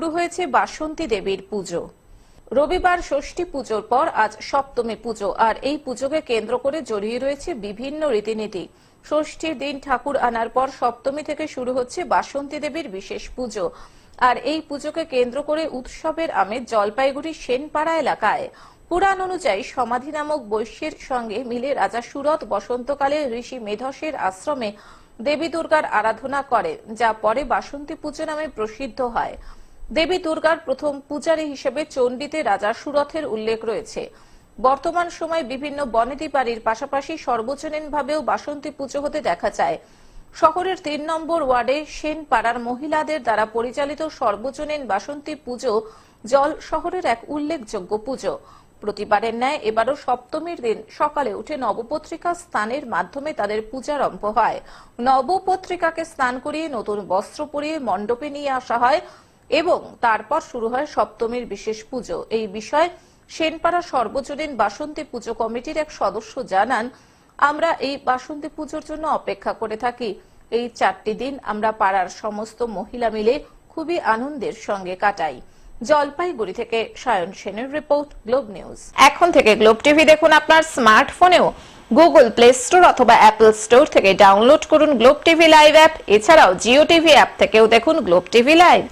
শুরু হয়েছে বাসন্তী দেবীর পুজো। রবিবার ষষ্ঠী পুজোর পর আজ সপ্তমী পুজো, আর এই পুজোকে কেন্দ্র করে জড়িয়ে রয়েছে বিভিন্ন রীতিনীতি। ষষ্ঠীর দিন ঠাকুর আনার পর সপ্তমী থেকে শুরু হচ্ছে বাসন্তী দেবীর বিশেষ পুজো, আর এই পুজোকে কেন্দ্র করে উৎসবের আমেজ জলপাইগুড়ি সেনপাড়া এলাকায়। পুরাণ অনুযায়ী সমাধি নামক বৈশ্যের সঙ্গে মিলে রাজা সুরত বসন্তকালে ঋষি মেধসের আশ্রমে দেবী দুর্গার আরাধনা করে যা পরে বাসন্তী পুজো নামে প্রসিদ্ধ হয়। দেবী দুর্গার প্রথম পূজারী হিসেবে চণ্ডীতে রাজা সুরথের উল্লেখ রয়েছে। বর্তমান সময় বিভিন্ন বনেদি বাড়ির পাশাপাশি সর্বজনীনভাবেও বাসন্তী পুজো হতে দেখা যায়। শহরের তিন নম্বর ওয়ার্ডে সেন পাড়ার মহিলাদের দ্বারা পরিচালিত সর্বজনীন বাসন্তী পুজো জল শহরের এক উল্লেখযোগ্য পুজো। প্রতিবারের ন্যায় এবারও সপ্তমীর দিন সকালে উঠে নবপত্রিকা স্নানের মাধ্যমে তাদের পূজারম্ভ হয়। নবপত্রিকাকে স্নান করিয়ে নতুন বস্ত্র পরিয়ে মণ্ডপে নিয়ে আসা হয় এবং তারপর শুরু হয় সপ্তমীর বিশেষ পুজো। এই বিষয়ে সেনপাড়া সর্বজনীন বাসন্তী পুজো কমিটির এক সদস্য জানান, আমরা এই বাসন্তী পুজোর জন্য অপেক্ষা করে থাকি। এই চারটি দিন আমরা পাড়ার সমস্ত মহিলা মিলে খুবই আনন্দের সঙ্গে কাটাই। জলপাইগুড়ি থেকে সায়ন সেনের রিপোর্ট, গ্লোব নিউজ। এখন থেকে গ্লোব টিভি দেখুন আপনার স্মার্টফোনেও। গুগল প্লে স্টোর অথবা অ্যাপল স্টোর থেকে ডাউনলোড করুন গ্লোব টিভি লাইভ অ্যাপ। এছাড়াও জিও টিভি অ্যাপ থেকেও দেখুন গ্লোব টিভি লাইভ।